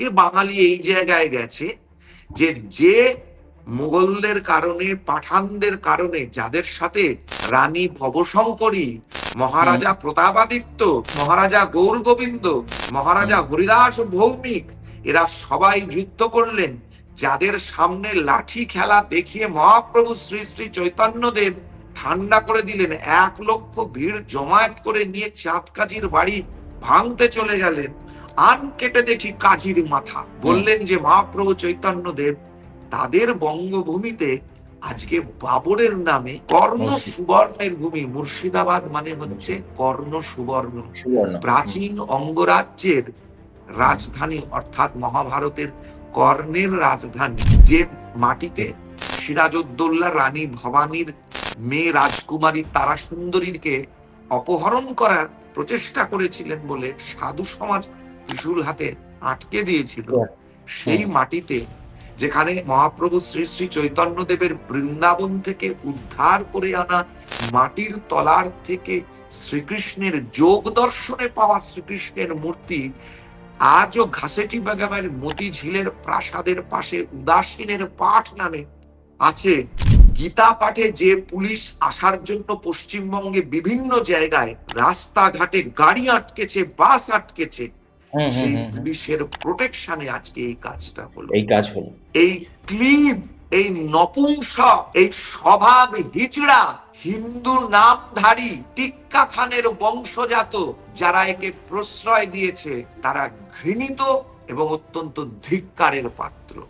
আজকে বাঙালি এই জায়গায় গেছে যে যে মুঘলদের কারণে পাঠানদের কারণে যাদের সাথে রানী ভবশঙ্করী মহারাজা প্রতাপাদিত্য মহারাজা গৌর গোবিন্দ মহারাজা হরিদাস ভৌমিক এরা সবাই যুদ্ধ করলেন। যাদের সামনে লাঠি খেলা দেখিয়ে মহাপ্রভু শ্রী শ্রী চৈতন্যদেব ঠান্ডা করে দিলেন এক লক্ষ ভিড় জমায়েত করে নিয়ে চাঁদ কাজীর বাড়ি ভাঙতে চলে গেলেন। আন কেটে দেখি কাজীর মাথা। বললেন যে মহাপ্রভু চৈতন্যদেব তাদের বঙ্গভূমিতে আজকে বাবরের নামে কর্ণ সুবর্ণের ভূমি। মুর্শিদাবাদ মানে হচ্ছে কর্ণ সুবর্ণ। প্রাচীন অঙ্গরাজ্যের রাজধানী অর্থাৎ মহাভারতের কর্ণের রাজধানী যে মাটিতে সিরাজউদ্দৌলা রানী ভবানীর মেয়ে রাজকুমারী তারা সুন্দরীকে অপহরণ করার প্রচেষ্টা করেছিলেন বলে সাধু সমাজ ত্রিশূল হাতে আটকে দিয়েছিল সেই মাটিতে যেখানে মহাপ্রভু শ্রী শ্রী চৈতন্য দেবের বৃন্দাবন থেকে উদ্ধার করে আনা মাটির তলার থেকে শ্রীকৃষ্ণের যোগ দর্শনে পাওয়া শ্রীকৃষ্ণের মূর্তি আজও ঘাসেটি বেগমের মতি ঝিলের প্রাসাদের পাশে উদাসীনের পাঠ নামে আছে। গীতা পাঠে যে পুলিশ আসার জন্য পশ্চিমবঙ্গে বিভিন্ন জায়গায় রাস্তাঘাটে গাড়ি আটকেছে বাস আটকেছে সেই। পুলিশের প্রোটেকশনে আজকে এই কাজটা হলো। এই কাজ হলো। এই ক্লিপ এই নপুংসক এই স্বভাব হিজড়া হিন্দু নামধারী টিক্কা খানের বংশজাত যারা একে প্রশ্রয় দিয়েছে তারা ঘৃণিত এবং অত্যন্ত ধিক্কারের পাত্র।